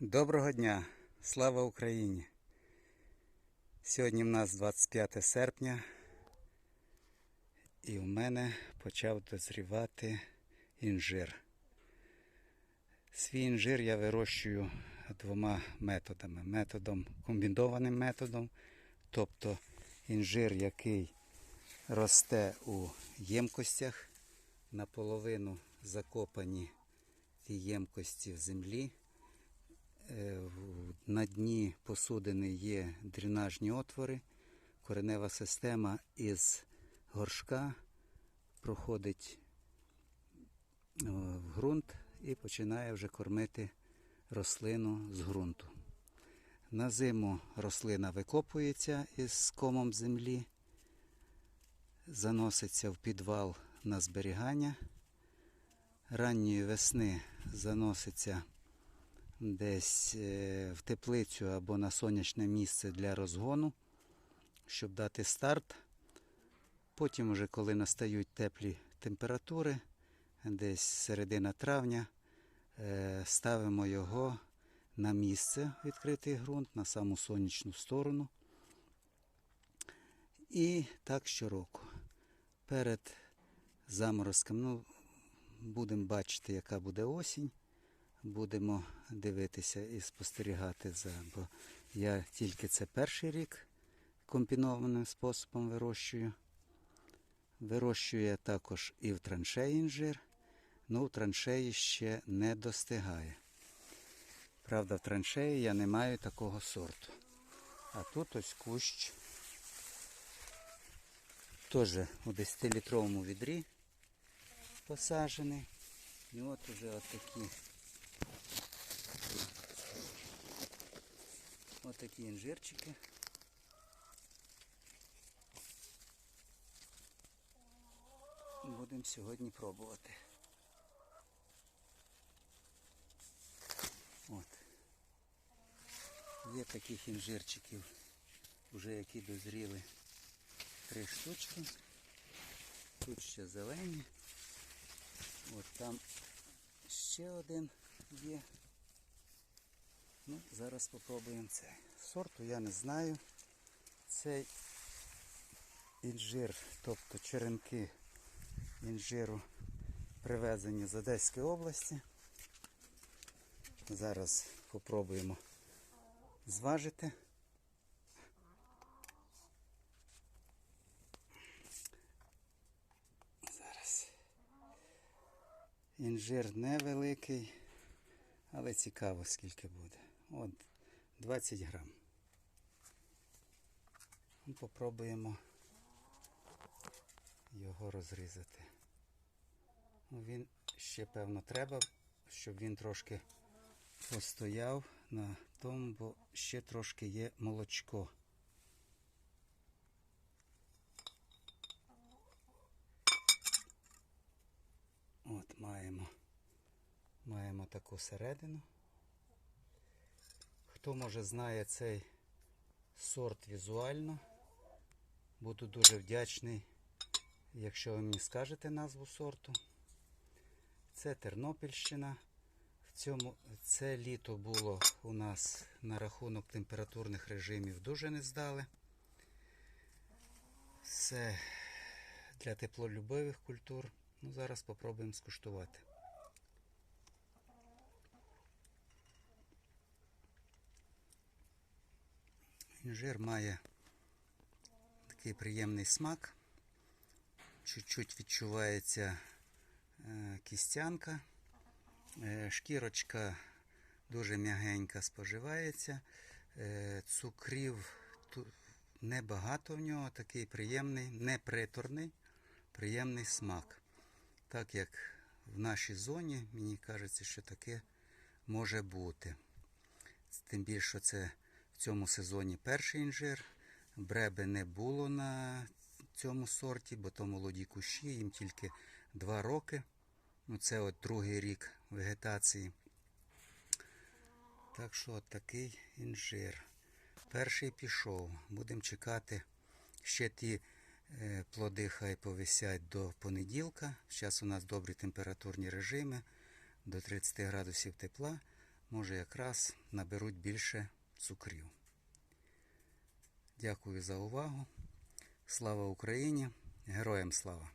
Доброго дня! Слава Україні! Сьогодні в нас 25 серпня і в мене почав дозрівати інжир. Свій інжир я вирощую двома методами. Методом, комбінованим методом, тобто інжир, який росте у ємкостях, наполовину закопані ті ємкості в землі. Е, На дні посудини є дренажні отвори. Коренева система із горшка проходить е, в ґрунт і починає вже кормити рослину з ґрунту. На зиму рослина викопується із комом землі, заноситься в підвал на зберігання. Ранньої весни заноситься десь е, в теплицю або на сонячне місце для розгону, щоб дати старт. Потім, уже коли настають теплі температури, десь середина травня, е, ставимо його на місце, відкритий ґрунт, на саму сонячну сторону. І так щороку. Перед заморозком, ну, будемо бачити, яка буде осінь будемо дивитися і спостерігати за. Бо я тільки це перший рік комбінованим способом вирощую. Вирощую я також і в траншеї інжир, ну в траншеї ще не достигає. Правда, в траншеї я не маю такого сорту. А тут ось кущ. Теж у 10-літровому відрі посаджений. І от уже отакі Ось такі інжирчики. Будемо сьогодні пробувати. От. Є таких інжирчиків, вже які дозріли три штучки. Тут ще зелені. От там ще один є. Ну, зараз спробуємо цей. Сорту я не знаю. Цей інжир, тобто черенки інжиру привезені з Одеської області. Зараз спробуємо зважити. Зараз. Інжир невеликий, але цікаво скільки буде. От 20 грам. Ну, Попробуємо його розрізати. Ну, Він ще певно треба, щоб він трошки постояв на тому, бо ще трошки є молочко. От маємо, маємо таку середину. Хто може знає цей сорт візуально, буду дуже вдячний, якщо ви мені скажете назву сорту. Це Тернопільщина. В цьому це літо було у нас на рахунок температурних режимів дуже не здали. Це для теплолюбивих культур. Ну, зараз спробуємо скуштувати. Інжир має такий приємний смак. Чуть-чуть відчувається е, кістянка. Е, шкірочка дуже м'ягенька споживається. Е, цукрів небагато в нього, такий приємний, неприторний, приємний смак. Так як в нашій зоні, мені кажеться, що таке може бути. Тим більше це цьому сезоні перший інжир. Бреби не було на цьому сорті, бо то молоді кущі, їм тільки 2 роки. Ну, це от другий рік вегетації. Так що от такий інжир. Перший пішов. Будемо чекати. Ще ті е, плоди хай повисять до понеділка. Зараз у нас добрі температурні режими, до 30 градусів тепла. може якраз наберуть більше цукрів. Дякую за увагу. Слава Україні! Героям слава!